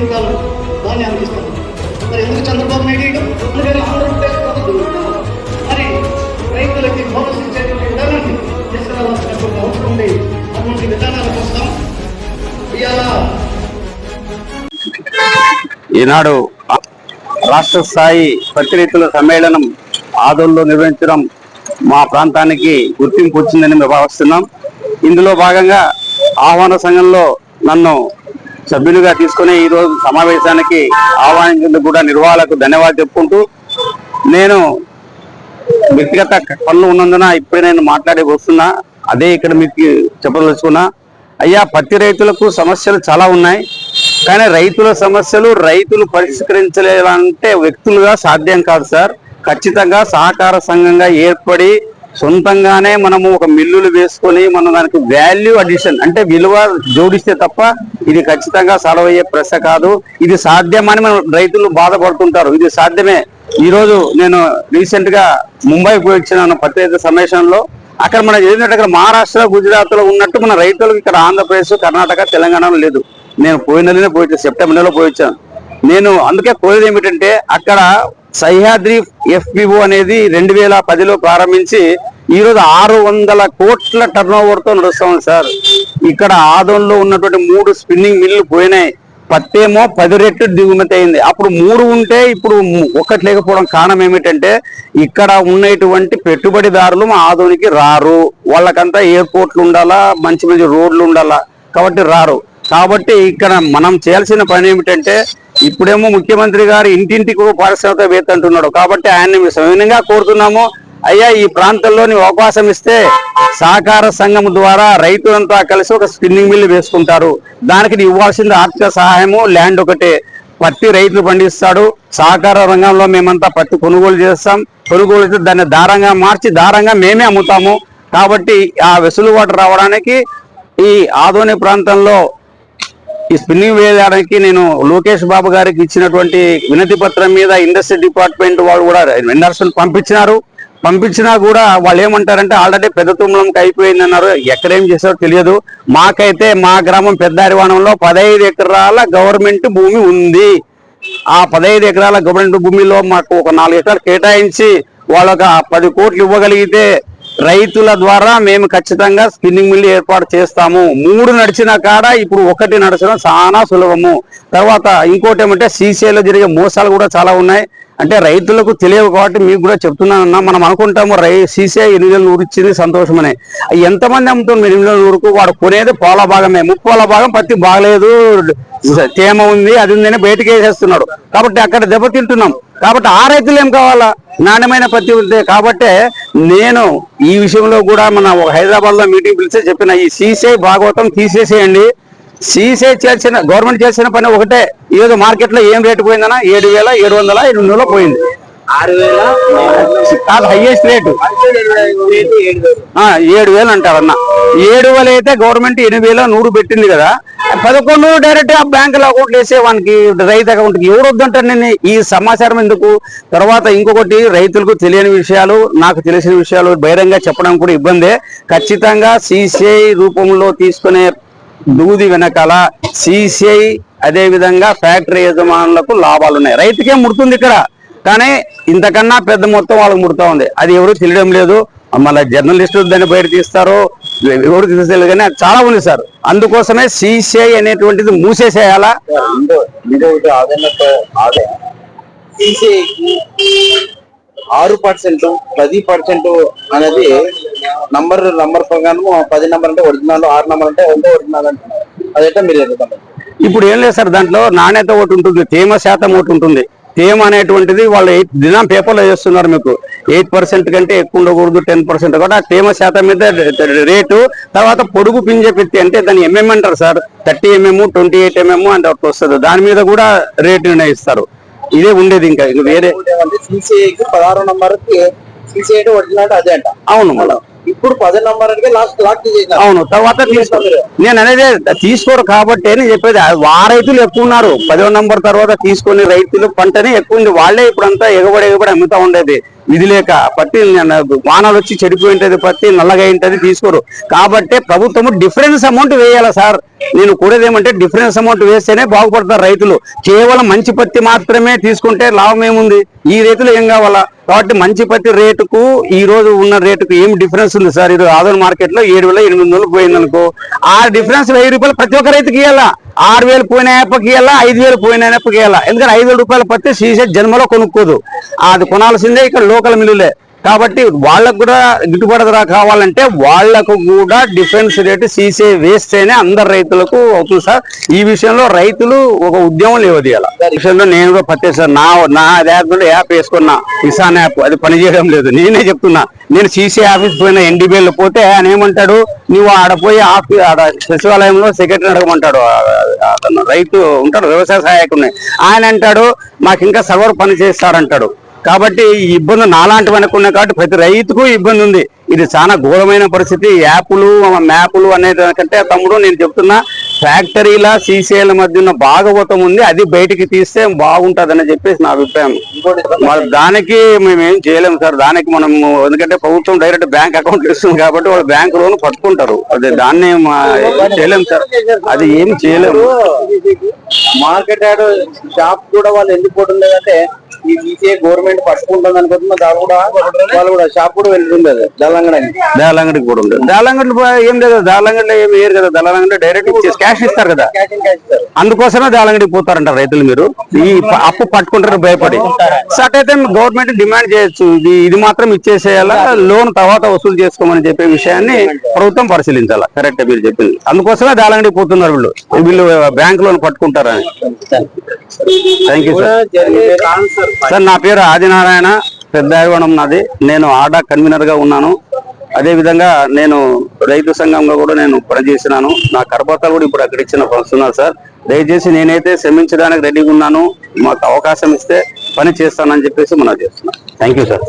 Quintal దాన్ని అందిస్తాం మరి ఎందుకు చంద్రబాబు నాయుడు వేయడం? అందుకని ఆంధ్రప్రదేశ్ ప్రభుత్వం మరి రైతులకి బోనస్ ఇచ్చేటువంటి విధానాన్ని తీసుకురావాల్సినటువంటి అవసరం ఉంది. అటువంటి విధానాల కోసం ఇవాళ ఈనాడు రాష్ట్ర స్థాయి పత్రికల సమ్మేళనం ఆదోల్లో నిర్వహించడం మా ప్రాంతానికి గుర్తింపు వచ్చిందని మేము భావిస్తున్నాం. ఇందులో భాగంగా ఆహ్వాన సంఘంలో నన్ను సభ్యులుగా తీసుకుని రోజు సమావేశానికి ఆహ్వానించేందుకు కూడా నిర్వాహకులకు ధన్యవాదాలు చెప్పుకుంటూ నేను వ్యక్తిగత పనులు ఉన్నందున ఇప్పుడే నేను మాట్లాడి వస్తున్నా. అదే ఇక్కడ మీకు చెప్పదలుచుకున్నా. అయ్యా పత్తి రైతులకు సమస్యలు చాలా ఉన్నాయి. కానీ రైతుల సమస్యలు రైతులు పరిష్కరించలేదంటే వ్యక్తులుగా సాధ్యం కాదు సార్. ఖచ్చితంగా సహకార సంఘంగా ఏర్పడి సొంతంగానే మనము ఒక మిల్లులు వేసుకొని మనం దానికి వాల్యూ అడిషన్ అంటే విలువ జోడిస్తే తప్ప ఇది ఖచ్చితంగా సాల్వ్ అయ్యే ప్రశ్న కాదు. ఇది సాధ్యమని మనం రైతులు బాధపడుతుంటారు. ఇది సాధ్యమే. ఈరోజు నేను రీసెంట్గా ముంబై పోయి వచ్చినాను పత్తి రైతు సమావేశంలో అక్కడ మనం ఏంటంటే అక్కడ మహారాష్ట్ర గుజరాత్లో ఉన్నట్టు మన రైతులకు ఇక్కడ ఆంధ్రప్రదేశ్ కర్ణాటక తెలంగాణలో లేదు. నేను పోయిన నెలనే పోయి సెప్టెంబర్ నెలలో పోయి వచ్చాను. నేను అందుకే కోరేది ఏమిటంటే అక్కడ సహ్యాద్రి ఎఫ్పిఓ అనేది రెండు వేల పదిలో ప్రారంభించి ఈ రోజు ఆరు వందల కోట్ల టర్న్ ఓవర్తో నడుస్తాం సార్. ఇక్కడ ఆదోన్లో ఉన్నటువంటి మూడు స్పిన్నింగ్ మిల్లు పోయినాయి. పత్తేమో పది రెట్లు దిగుమతి అయింది. అప్పుడు మూడు ఉంటే ఇప్పుడు ఒకటి లేకపోవడం కారణం ఏమిటంటే ఇక్కడ ఉన్నటువంటి పెట్టుబడిదారులు మా ఆదోనికి రారు. వాళ్ళకంతా ఎయిర్పోర్ట్లు ఉండాలా మంచి మంచి రోడ్లు ఉండాలా కాబట్టి రారు. కాబట్టి ఇక్కడ మనం చేయాల్సిన పని ఏమిటంటే ఇప్పుడేమో ముఖ్యమంత్రి గారు ఇంటింటికి ఒక పారిశ్రామికవేత్త అంటున్నాడు. కాబట్టి ఆయన్ని మేము సవినంగా కోరుతున్నాము. అయ్యా ఈ ప్రాంతంలోని అవకాశం ఇస్తే సహకార సంఘం ద్వారా రైతులంతా కలిసి ఒక స్పిన్నింగ్ మిల్లు వేసుకుంటారు. దానికి ఇవ్వాల్సింది ఆర్థిక సహాయము ల్యాండ్ ఒకటే. పత్తి రైతులు పండిస్తాడు. సహకార రంగంలో మేమంతా పత్తి కొనుగోలు చేస్తాం. కొనుగోలు చేస్తే దాన్ని దారంగా మార్చి దారంగా మేమే అమ్ముతాము. కాబట్టి ఆ వెసులుబాటు రావడానికి ఈ ఆదోని ప్రాంతంలో ఈ స్పిన్నింగ్ వేయడానికి నేను లోకేష్ బాబు గారికి ఇచ్చినటువంటి వినతి పత్రం మీద ఇండస్ట్రీ డిపార్ట్మెంట్ వాళ్ళు కూడా వెండర్స్ పంపించినారు. పంపించినా కూడా వాళ్ళు ఏమంటారంటే ఆల్రెడీ పెద్ద తుమ్మలంకి అయిపోయింది అన్నారు ఎక్కడేం చేశారో తెలియదు. మాకైతే మా గ్రామం పెద్ద అరివాణంలో పదహైదు ఎకరాల గవర్నమెంట్ భూమి ఉంది. ఆ పదహైదు ఎకరాల గవర్నమెంట్ భూమిలో మాకు ఒక నాలుగు ఎకరాలు కేటాయించి వాళ్ళొక పది కోట్లు ఇవ్వగలిగితే రైతుల ద్వారా మేము ఖచ్చితంగా స్పిన్నింగ్ మిల్ ఏర్పాటు చేస్తాము. మూడు నడిచిన కాడ ఇప్పుడు ఒకటి నడచడం చాలా సులభము. తర్వాత ఇంకోటి ఏమంటే సీసీఐలో జరిగే మోసాలు కూడా చాలా ఉన్నాయి. అంటే రైతులకు తెలియవు కాబట్టి మీకు కూడా చెప్తున్నానన్నా మనం అనుకుంటాము రై సీసీఐ ఎనిమిది వేల నూరు ఇచ్చింది సంతోషమనే. ఎంతమంది అమ్ముతుంది ఎనిమిది వేల నూరుకు? వాడు కొనేది పోల భాగమే. ముప్పోల భాగం పత్తి బాగలేదు తేమ ఉంది అది ఉందని బయటకు వేసేస్తున్నాడు. కాబట్టి అక్కడ దెబ్బతింటున్నాం. కాబట్టి ఆ రైతులు ఏం కావాలా? నాణ్యమైన పత్తి ఉంటే. కాబట్టే నేను ఈ విషయంలో కూడా మన హైదరాబాద్లో మీటింగ్ పిలిస్తే చెప్పిన ఈ సీసీఐ భాగవతం తీసేసేయండి. సీసీఐ చేసిన గవర్నమెంట్ చేసిన పని ఒకటే. ఈరోజు మార్కెట్లో ఏం రేటు పోయిందన్నా? ఏడు వేల ఏడు వందల ఎనిమిది వందల పోయింది. కాదు హైయెస్ట్ రేటు ఏడు వేలు అంటారన్న. ఏడు వేలు అయితే గవర్నమెంట్ ఎనిమిది వేల నూరు పెట్టింది కదా. పదకొండు డైరెక్ట్ ఆ బ్యాంకులో అకౌంట్ వేసే వానికి రైతు అకౌంట్కి ఎవరు వద్దంటారు నేను ఈ సమాచారం ఎందుకు? తర్వాత ఇంకొకటి రైతులకు తెలియని విషయాలు నాకు తెలిసిన విషయాలు బహిరంగ చెప్పడం కూడా ఇబ్బందే. ఖచ్చితంగా సిసిఐ రూపంలో తీసుకునే దూది వెనకాల సిసిఐ అదే విధంగా ఫ్యాక్టరీ యజమానులకు లాభాలు ఉన్నాయి. రైతుకే ముడుతుంది ఇక్కడ. కానీ ఇంతకన్నా పెద్ద మొత్తం వాళ్ళకి ముడుతూ ఉంది. అది ఎవరు తెలియడం లేదు. మళ్ళీ జర్నలిస్టులు దాన్ని బయట తీస్తారు. ఎవరు తీసేది కానీ చాలా ఉంది సార్. అందుకోసమే సిసిఐ అనేటువంటిది మూసేసేయాలా? ఆరు పర్సెంట్ పది పర్సెంట్ అనేది నంబర్ నంబర్ ప్రకారం పది నంబర్ అంటే ఒరిజినల్ ఆరు నంబర్ అంటే రెండో ఒరిజినల్ అంటే. అదైతే మీరు ఎదుగుతారు. ఇప్పుడు ఏం లేదు సార్ దాంట్లో నాణ్యత ఒకటి ఉంటుంది తేమ శాతం ఒకటి ఉంటుంది. తేమ అనేటువంటిది వాళ్ళు ఎయిట్ దినం పేపర్లో చేస్తున్నారు మీకు. ఎయిట్ పర్సెంట్ కంటే ఎక్కువ ఉండకూడదు టెన్ పర్సెంట్ కూడా. తేమ శాతం మీద రేటు తర్వాత పొడుగు పింజ పెట్టి అంటే దాన్ని ఎంఎం అంటారు sir. Thirty MM twenty eight mm అంటే ఒకటి వస్తుంది. దాని మీద కూడా రేటు నిర్ణయిస్తారు. ఇదే ఉండేది ఇంకా ఇంక వేరే అంటే సిసిఐకి పదహారు నంబర్ సిసిఐ ఒరిజినల్ అదే అంట. అవును మళ్ళీ ఇప్పుడు పది నంబర్ అంటే లాస్ట్ లాక్ అవును తర్వాత నేను అనేది తీసుకోరు కాబట్టి నేను చెప్పేది అది వా రైతులు ఎక్కువ ఉన్నారు. పదో నంబర్ తర్వాత తీసుకునే రైతులు పంటనే ఎక్కువ ఉంది. వాళ్ళే ఇప్పుడంతా ఎగబడి ఎగబడి అమ్ముతా ఉండేది. ఇది లేక పత్తి వానలు వచ్చి చెడిపోయి ఉంటది పత్తి నల్లగా ఉంటది తీసుకోరు. కాబట్టి ప్రభుత్వము డిఫరెన్స్ అమౌంట్ వేయాలి సార్. నేను కూడేది ఏమంటే డిఫరెన్స్ అమౌంట్ వేస్తేనే బాగుపడతారు రైతులు. కేవలం మంచి పత్తి మాత్రమే తీసుకుంటే లాభం ఏముంది? ఈ రైతులు ఏం కావాలా? కాబట్టి మంచి పత్తి రేటుకు ఈ రోజు ఉన్న రేటుకు ఏం డిఫరెన్స్ ఉంది సార్? ఇది ఆదోన్ మార్కెట్లో ఏడు వేల ఎనిమిది వందలు పోయింది అనుకో ఆ డిఫరెన్స్ వెయ్యి రూపాయలు ప్రతి ఒక్క రైతుకి ఇవ్వాలా ఆరు వేలు పోయిన యాపకి ఐదు వేలు పోయిన యాపకి ఎందుకంటే ఐదు వేల రూపాయల పత్తి సీసే జన్మలో కొనుక్కోదు. అది కొనాల్సిందే ఇక్కడ లోకల్ మిల్లులే. కాబట్టి వాళ్ళకు కూడా గిట్టుబాటు కావాలంటే వాళ్ళకు కూడా డిఫరెన్స్ రేటు సీసే వేస్తేనే అందరు రైతులకు అవుతుంది సార్. ఈ విషయంలో రైతులు ఒక ఉద్యమం లేవదీయాల. విషయంలో నేను కూడా పత్తే సార్ నా నా యాప్ కూడా యాప్ వేసుకున్నా కిసాన్ యాప్ అది పనిచేయడం లేదు. నేనే చెప్తున్నా నేను సీసీ ఆఫీస్ పోయిన ఎన్డీబీఎల్ పోతే ఆయన ఏమంటాడు నువ్వు ఆడపోయి ఆఫీస్ ఆఫీ ఆడ సచివాలయంలో సెక్రటరీ అడగమంటాడు. అతను రైతు ఉంటాడు వ్యవసాయ సహాయకుని ఆయన అంటాడు మాకు ఇంకా సర్వర్ పని చేస్తారంటాడు. కాబట్టి ఈ ఇబ్బంది నాలాంటి ఉన్నాయి కాబట్టి ప్రతి రైతుకు ఇబ్బంది ఉంది. ఇది చాలా ఘోరమైన పరిస్థితి. యాప్లు మ్యాప్లు అనేది కంటే తమ్ముడు నేను చెప్తున్నా ఫ్యాక్టరీల సీసీఐల మధ్య ఉన్న భాగవతం ఉంది. అది బయటికి తీస్తే బాగుంటదని చెప్పేసి నా అభిప్రాయం. మరి దానికి మేమేం చేయలేము సార్. దానికి మనం ఎందుకంటే ప్రభుత్వం డైరెక్ట్ బ్యాంక్ అకౌంట్ ఇస్తుంది కాబట్టి వాళ్ళు బ్యాంక్ లోన్ పట్టుకుంటారు. అదే దాన్ని మా- చేయలేము సార్. అది ఏం చేయలేము మార్కెట్ షాప్ కూడా వాళ్ళు ఎందుకు పోతుండదంటే ఈ బీసీఏ గవర్నమెంట్ పట్టుకుంటుంది అనుకుంటున్నా దాని కూడా వాళ్ళు కూడా షాప్ కూడా వెళ్తుంది అది తెలంగాణకి దాలంగడికి కూడా ఉంది దాలంగడి ఏం లేదు దాలంగడిలో ఏం వేయరు కదా. దాలంగడి డైరెక్ట్ ఇచ్చేసి క్యాష్ ఇస్తారు కదా. అందుకోసమే దాలంగడికి పోతారంట రైతులు మీరు. ఈ అప్పు పట్టుకుంటారు భయపడి. సట్ అయితే గవర్నమెంట్ డిమాండ్ చేయొచ్చు. ఇది ఇది మాత్రం ఇచ్చేసేయాలా? లోన్ తర్వాత వసూలు చేసుకోమని చెప్పే విషయాన్ని ప్రభుత్వం పరిశీలించాలా? కరెక్ట్ మీరు చెప్పింది. అందుకోసమే దాలంగడికి పోతున్నారు వీళ్ళు. వీళ్ళు బ్యాంక్ లోన్ పట్టుకుంటారని. థ్యాంక్ యూ సార్ సార్ నా పేరు ఆదినారాయణ పెద్దాయవనం నాది. నేను ఆడా కన్వీనర్గా ఉన్నాను. అదే విధంగా నేను రైతు సంఘంలో కూడా నేను పనిచేసినాను నా కరపత్రాలు కూడా ఇప్పుడు అక్కడ ఇచ్చిన పంచుతున్నారు సార్. దయచేసి నేనైతే శ్రమించడానికి రెడీగా ఉన్నాను. మాకు అవకాశం ఇస్తే పని చేస్తానని చెప్పేసి మనం చేస్తున్నాను. Thank you sir